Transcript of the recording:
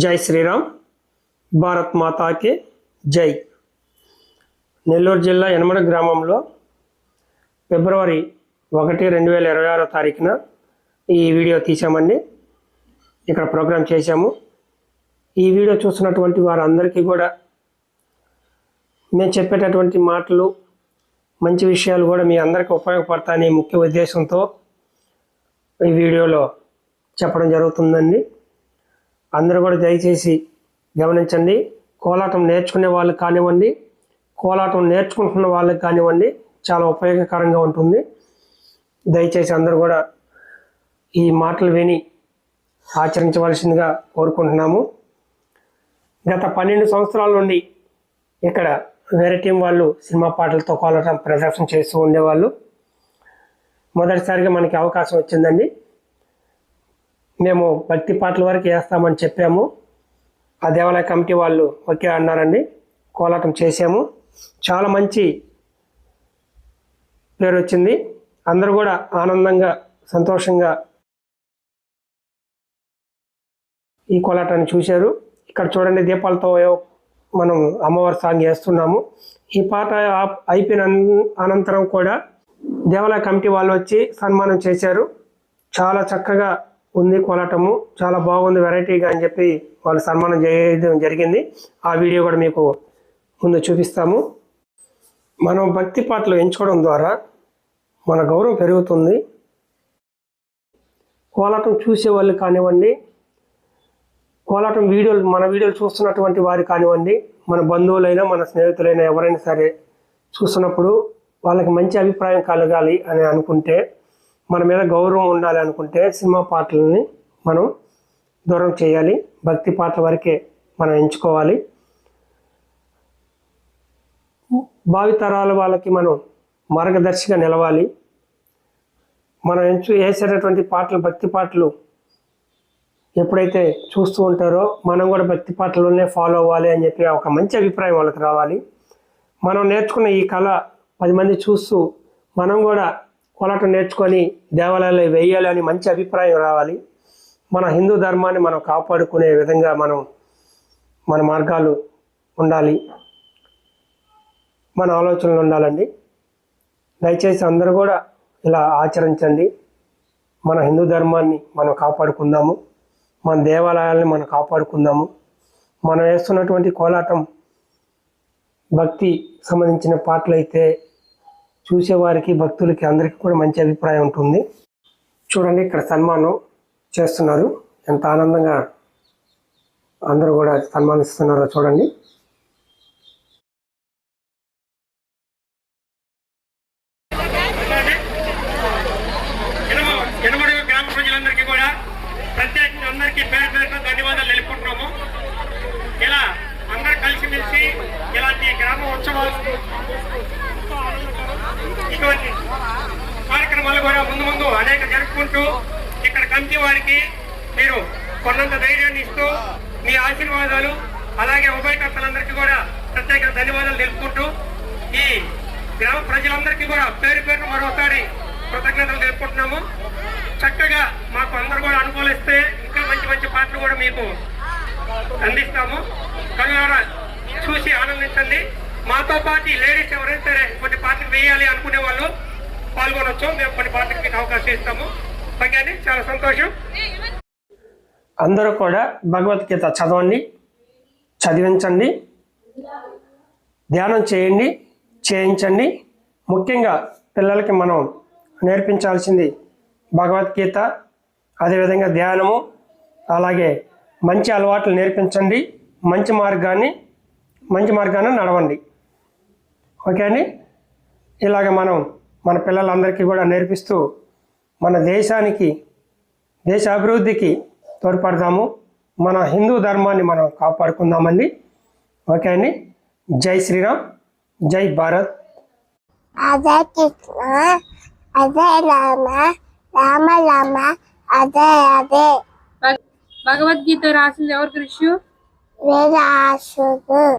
జై శ్రీరామ్. భారత్ మాతాకి జై. నెల్లూరు జిల్లా యనమడ గ్రామంలో ఫిబ్రవరి ఒకటి రెండు వేల ఇరవై ఆరో తారీఖున ఈ వీడియో తీసామండి ఇక్కడ ప్రోగ్రాం చేశాము. ఈ వీడియో చూస్తున్నటువంటి వారందరికీ కూడా మేము చెప్పేటటువంటి మాటలు మంచి విషయాలు కూడా మీ అందరికీ ఉపయోగపడతాయని ముఖ్య ఉద్దేశంతో ఈ వీడియోలో చెప్పడం జరుగుతుందండి. అందరూ కూడా దయచేసి గమనించండి. కోలాటం నేర్చుకునే వాళ్ళకి కానివ్వండి కోలాటం నేర్చుకుంటున్న వాళ్ళకి కానివ్వండి చాలా ఉపయోగకరంగా ఉంటుంది. దయచేసి అందరూ కూడా ఈ మాటలు విని ఆచరించవలసిందిగా కోరుకుంటున్నాము. గత పన్నెండు సంవత్సరాల నుండి ఇక్కడ వేరే టీం వాళ్ళు సినిమా పాటలతో కోలాటం ప్రదర్శన చేస్తూ ఉండేవాళ్ళు. మొదటిసారిగా మనకి అవకాశం వచ్చిందండి. మేము భక్తి పాటల వరకు వేస్తామని చెప్పాము. ఆ దేవాలయ కమిటీ వాళ్ళు ఓకే అన్నారండి. కోలాటం చేసాము చాలా మంచి పేరు వచ్చింది. అందరూ కూడా ఆనందంగా సంతోషంగా ఈ కోలాటాన్ని చూశారు. ఇక్కడ చూడండి దీపాలతో మనం అమ్మవారి సాంగ్ చేస్తున్నాము ఈ పాట అయిపోయిన అనంతరం కూడా దేవాలయ కమిటీ వాళ్ళు వచ్చి సన్మానం చేశారు. చాలా చక్కగా ఉంది కోలాటము. చాలా బాగుంది వెరైటీగా అని చెప్పి వాళ్ళు సన్మానం చేయడం జరిగింది. ఆ వీడియో కూడా మీకు ముందు చూపిస్తాము. మనం భక్తి పాటలు ఎంచుకోవడం ద్వారా మన గౌరవం పెరుగుతుంది. కోలాటం చూసే వాళ్ళు కానివ్వండి కోలాటం వీడియోలు మన వీడియోలు చూస్తున్నటువంటి వారు కానివ్వండి మన బంధువులైనా మన స్నేహితులైనా ఎవరైనా సరే చూస్తున్నప్పుడు వాళ్ళకి మంచి అభిప్రాయం కలగాలి అని అనుకుంటే మన మీద గౌరవం ఉండాలి అనుకుంటే సినిమా పాటలని మనం దూరం చేయాలి. భక్తి పాటల వరకే మనం ఎంచుకోవాలి. భావితరాల వాళ్ళకి మనం మార్గదర్శిగా నిలవాలి. మనం ఎంచు వేసేటటువంటి పాటలు భక్తి పాటలు ఎప్పుడైతే చూస్తూ ఉంటారో మనం కూడా భక్తి పాటలోనే ఫాలో అవ్వాలి అని చెప్పి ఒక మంచి అభిప్రాయం వాళ్ళకి రావాలి. మనం నేర్చుకున్న ఈ కళ పది మంది చూస్తూ మనం కూడా కోలాటం నేర్చుకొని దేవాలయాలు వేయాలి అని మంచి అభిప్రాయం రావాలి. మన హిందూ ధర్మాన్ని మనం కాపాడుకునే విధంగా మనం మన మార్గాలు ఉండాలి. మన ఆలోచనలు ఉండాలండి. దయచేసి అందరూ కూడా ఇలా ఆచరించండి. మన హిందూ ధర్మాన్ని మనం కాపాడుకుందాము. మన దేవాలయాల్ని మనం కాపాడుకుందాము. మనం వేస్తున్నటువంటి కోలాటం భక్తి సంబంధించిన పాటలు అయితే చూసేవారికి భక్తులకి అందరికీ కూడా మంచి అభిప్రాయం ఉంటుంది. చూడండి ఇక్కడ సన్మానం చేస్తున్నారు. ఎంత ఆనందంగా అందరూ కూడా సన్మానిస్తున్నారో చూడండి ఎనమ- ఎనమడుగు గ్రామ ప్రజలందరికీ కూడా ప్రత్యేకంగా అందరికీ పేరు పేరున ధన్యవాదాలు తెలుపుకుంటున్నాము ఇలా అందరు కలిసిమెలిసి ఇలాంటి గ్రామ ఉత్సవాలు ఇటువంటి కార్యక్రమాలు కూడా ముందు ముందు అనేక జరుపుకుంటూ ఇక్కడ కమిటీ వారికి మీరు కొన్నంత ధైర్యాన్ని ఇస్తూ మీ ఆశీర్వాదాలు అలాగే ఉభయకర్తలందరికీ కూడా ప్రత్యేక ధన్యవాదాలు తెలుపుకుంటూ ఈ గ్రామ ప్రజలందరికీ కూడా పేరు పేరును మరోసారి కృతజ్ఞతలు తెలుపుకుంటున్నాము. చక్కగా మాకు అందరూ కూడా అనుకూలిస్తే ఇంకా మంచి మంచి పాటలు కూడా మీకు అందిస్తాము. కనుక చూసి ఆనందించండి. మాతో పాటు లేడీస్ ఎవరైనా సరే కొన్ని పాటలు వేయాలి అనుకునే వాళ్ళు పాల్గొనొచ్చు. మేము కొన్ని పాటలకు మీకు అవకాశం ఇస్తాము. ఓకే చాలా సంతోషం. అందరూ కూడా భగవద్గీత చదవండి చదివించండి ధ్యానం చేయండి చేయించండి. ముఖ్యంగా పిల్లలకి మనం నేర్పించాల్సింది భగవద్గీత అదేవిధంగా ధ్యానము అలాగే మంచి అలవాట్లు నేర్పించండి మంచి మార్గాన్ని మంచి మార్గాన్ని నడవండి. ఓకే అండి? ఇలాగ మనం మన పిల్లలందరికీ కూడా నేర్పిస్తూ మన దేశానికి దేశ అభివృద్ధికి తోడ్పడదాము. మన హిందూ ధర్మాన్ని మనం కాపాడుకుందామండి. ఓకే అండి? జై శ్రీరామ్ జై భారత్. అదే కృష్ణ అదే రామ రామ రామ అదే అదే. భగ- భగవద్గీత రాసింది ఎవరు కృష్ణు? వేదాసుడు